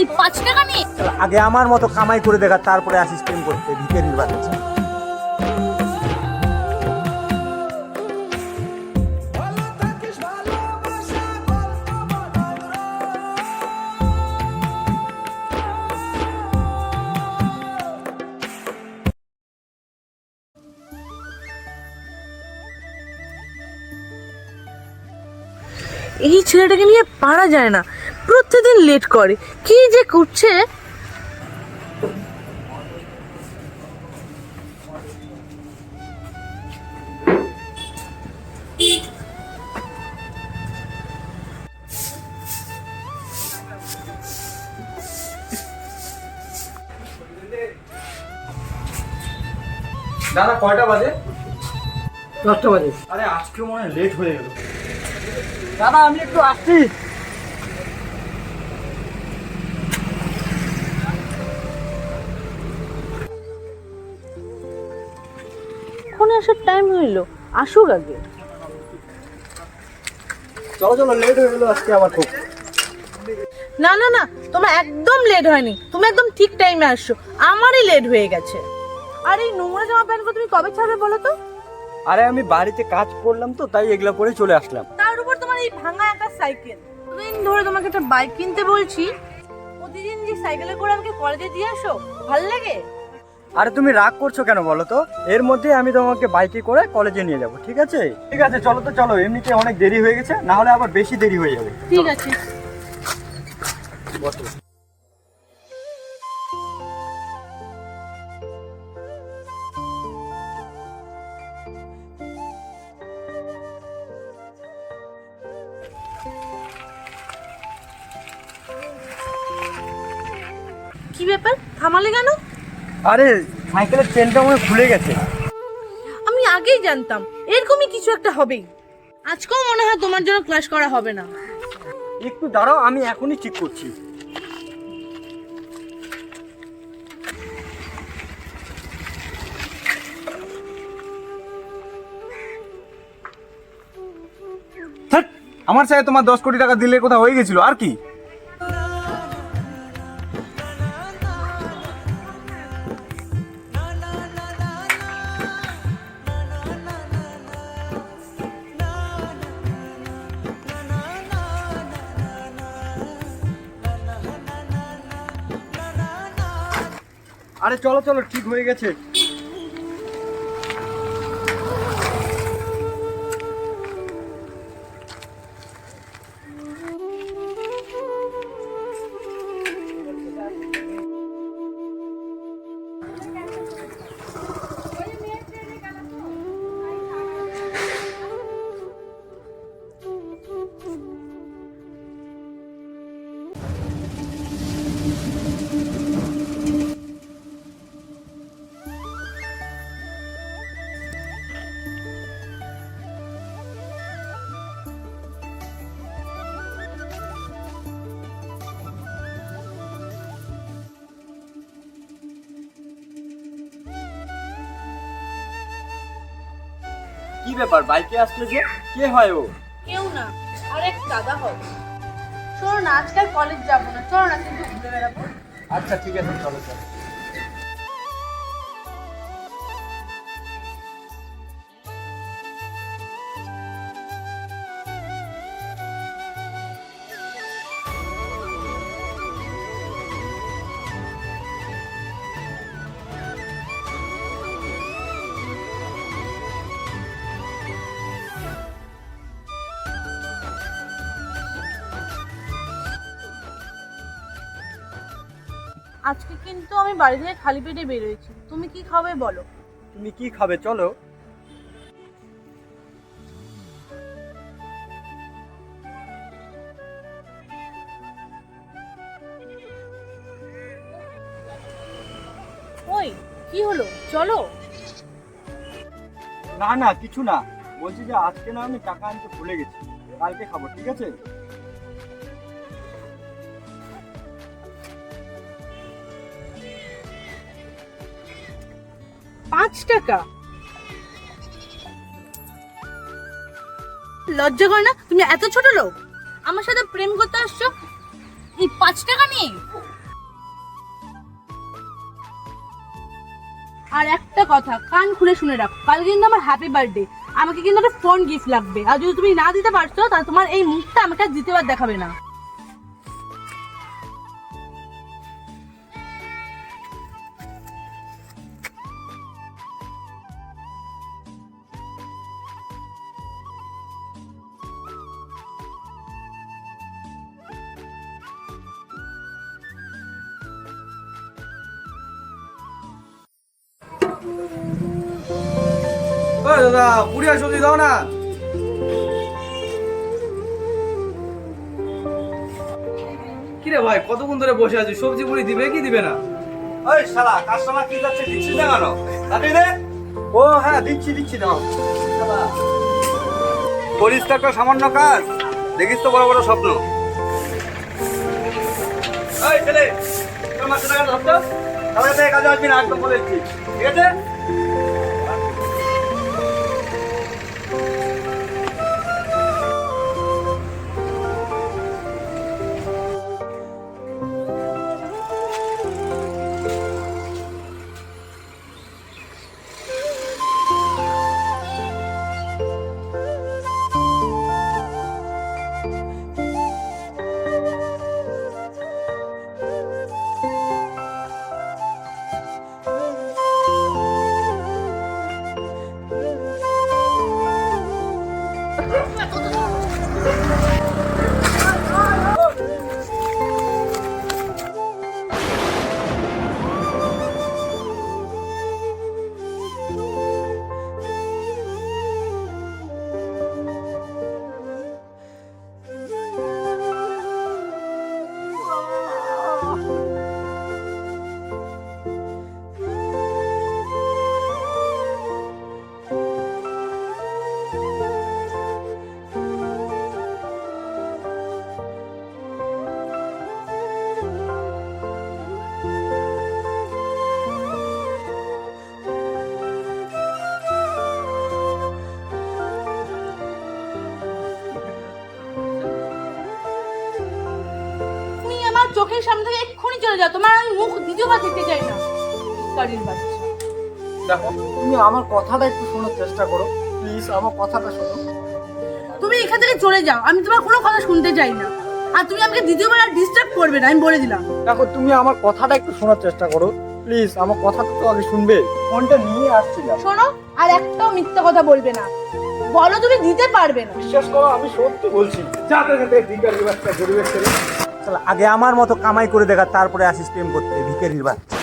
এই পাঁচ টাকা নিয়ে? আগে আমার মতো কামাই করে দেখা তারপরে আসিস প্রেম করতে বাচ্চা এই ছেলেটাকে নিয়ে পারা যায় না। প্রত্যেকদিন লেট করে। কি যে করছে? দাদা কয়টা বাজে? দশটা বাজে। আরে আজকে মনে হয় লেট হয়ে গেল। দাদা আমি একটু আসছি। আসার টাইম হইল আসুক আগে। চলো চলো লেট হয়ে গেলো আজকে আমার খুব। না না না তোমার একদম লেট হয়নি। তুমি একদম ঠিক টাইমে আসছো। আমারই লেট হয়ে গেছে। আর এই নোংরা জামা প্যান্টগুলো তুমি কবে ছাড়বে বলো তো? আরে আমি বাড়িতে কাজ করলাম তো তাই এগুলা পরে চলে আসলাম। তার উপর তোমার এই ভাঙা একটা সাইকেল দিন ধরে তোমাকে একটা বাইক কিনতে বলছি? প্রতিদিন যে সাইকেলে করে আমাকে কলেজে দিয়ে আসো ভালো লাগে? আরে তুমি রাগ করছ কেন বলো তো? এর মধ্যে আমি তোমাকে বাইকে করে কলেজে নিয়ে যাব ঠিক আছে? ঠিক আছে চলো তো চলো এমনিতে অনেক দেরি হয়ে গেছে না হলে আবার বেশি দেরি হয়ে যাবে। ঠিক আছে। বসো। কি ব্যাপার? থামালে কেন? আরে সাইকেলের চেনটা মনে হয় খুলে গেছে। আমি আগেই জানতাম এরকমই কিছু একটা হবেই। আজকেও মনে হয় তোমার জন্য ক্লাস করা হবে না। একটু দাঁড়াও আমি এখনই ঠিক করছি। আমার সাথে তোমার দশ কোটি টাকা দিলে কোথাও হয়ে গেছিল আর কি? আরে চলো চলো ঠিক হয়ে গেছে। ব্যাপার? বাইকে আসলে যে কে হয় ও? কেউ না আরেক দাদা হবে শোনো না আজকাল কলেজ যাব না। চলো না কিন্তু ঘুরে বেড়াবো। আচ্ছা ঠিক আছে চলো চলো। আজকে কিন্তু আমি বাড়ি থেকে খালি পেটে বেরোয়েছি। তুমি কি খাবে বলো? তুমি কি খাবে চলো। ওই কি হলো? চলো। না না কিছু না। বলছি যে আজকে না আমি টাকা আনতে ভুলে গেছি। কালকে খাব ঠিক আছে? পাঁচ টাকা। লজ্জা করে না? তুমি এত ছোট লোক। আমার সাথে প্রেম করতে আসছো? এই পাঁচ টাকা নিয়ে? আর একটা কথা, কান খুলে শুনে রাখো। কাল কিন্তু আমার হ্যাপি বার্থডে আমাকে কিন্তু একটা ফোন গিফট লাগবে। আর যদি তুমি না দিতে পারছ, তাহলে তোমার এই মুখটা আমাকে আর দ্বিতীয়বার দেখাবে না। দাদা, পুরি সবজি দাও না। কিরে ভাই, কতক্ষণ ধরে বসে আছিস? সবজি পুরি দিবে কি দিবে না? ওই শালা কাস্টমার কি যাচ্ছে দিচ্ছিস না কেন? তাড়াতাড়ি দে। ও হ্যাঁ দিচ্ছি দিচ্ছি দাও করিস তো সামান্য কাজ। দেখিস তো বড় বড় স্বপ্ন। ওই ছেলে, তোর মাসে টাকা ধরতো তাহলে কাজে আসবি না একদম বলে দিচ্ছি ঠিক আছে? চোখের সামনে থেকে এক্ষুনি চলে যাও। তোমার আমি মুখ দ্বিতীয়বার দেখতে চাই না। গাড়ির বাচ্চা দেখো তুমি আমার কথাটা একটু শোনার চেষ্টা করো। প্লিজ আমার কথাটা শোনো। তুমি এখান থেকে চলে যাও। আমি তোমার কোনো কথা শুনতে চাই না। আর তুমি আমাকে দ্বিতীয়বার আর ডিস্টার্ব করবে না আমি বলে দিলাম। দেখো তুমি আমার কথাটা একটু শোনার চেষ্টা করো। প্লিজ আমার কথাটা তো আগে শুনবে। ফোনটা নিয়ে আসছিলাম শোনো আর একটাও মিথ্যা কথা বলবে না। বলো তুমি দিতে পারবে না। বিশ্বাস করো আমি সত্যি বলছি। যাতে যাতে ভিকারি বাচ্চা গরিবের ছেলে। আগে আমার মতো কামাই করে দেখা তারপরে আসিস প্রেম করতে ভিকেরির বাচ্চা।